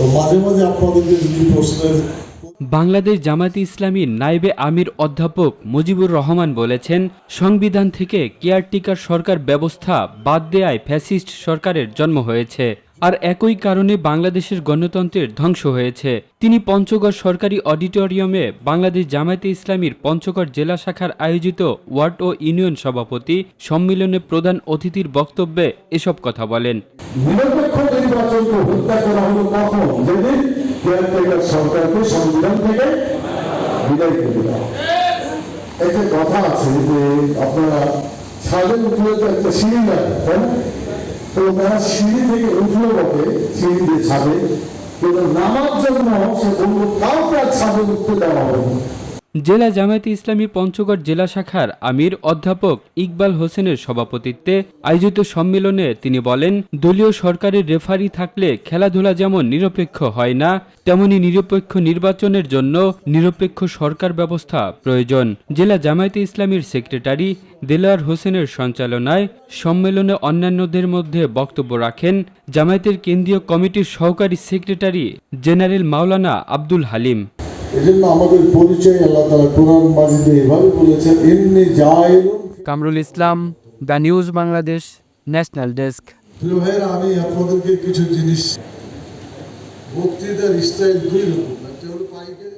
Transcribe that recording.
তো মাঝে মাঝে আপনাদেরকে যদি প্রশ্নের বাংলাদেশ জামায়াতে ইসলামীর নাইবে আমির অধ্যাপক মুজিবুর রহমান বলেছেন সংবিধান থেকে কেয়ারটেকার সরকার ব্যবস্থা বাদ দেয়ায় ফ্যাসিস্ট সরকারের জন্ম হয়েছে। আর একই কারণে বাংলাদেশের গণতন্ত্রের ধ্বংস হয়েছে। তিনি পঞ্চগড় সরকারি অডিটোরিয়ামে বাংলাদেশ জামায়াতে ইসলামীর পঞ্চগড় জেলা শাখার আয়োজিত ওয়ার্ড ও ইউনিয়ন সভাপতি সম্মেলনে প্রধান অতিথির বক্তব্যে এসব কথা বলেন। নিরপেক্ষ নির্বাচনকে হত্যা করা হলো কেয়ারটেকার সরকারকে সংবিধান থেকে বিদায় করে দেওয়া একটা কথা আছে যে আপনারা ছাদে উঠলে তো একটা সিঁড়ি লাগে, তাই? তো তারা সিঁড়ি থেকে উঠল বটে, সিঁড়ি দিয়ে ছাদে। কিন্তু নামার জন্য সে বলল, কাউকে আর ছাদে উঠতে দেওয়া হবে জেলা জামায়াতে ইসলামী পঞ্চগড় জেলা শাখার আমির অধ্যাপক ইকবাল হোসেনের সভাপতিত্বে আয়োজিত সম্মেলনে তিনি বলেন, দলীয় সরকারের রেফারি থাকলে খেলাধুলা যেমন নিরপেক্ষ হয় না, তেমনি নিরপেক্ষ নির্বাচনের জন্য নিরপেক্ষ সরকার ব্যবস্থা প্রয়োজন। জেলা জামায়াতে ইসলামীর সেক্রেটারি দেলোয়ার হোসেনের সঞ্চালনায় সম্মেলনে অন্যান্যদের মধ্যে বক্তব্য রাখেন জামায়াতের কেন্দ্রীয় কমিটির সহকারী সেক্রেটারি জেনারেল মাওলানা আব্দুল হালিম। এজন্য আমাদের পরিচয় আল্লাহ তালা কোরআন মাজিদে এভাবে বলেছেন এমনি Kamrul Islam the news Bangladesh national desk. প্রিয় ভাইয়েরা আমি আপনাদেরকে কিছু জিনিস বক্তৃতার স্টাইল দুই রকম। একটা হলো পাইকারি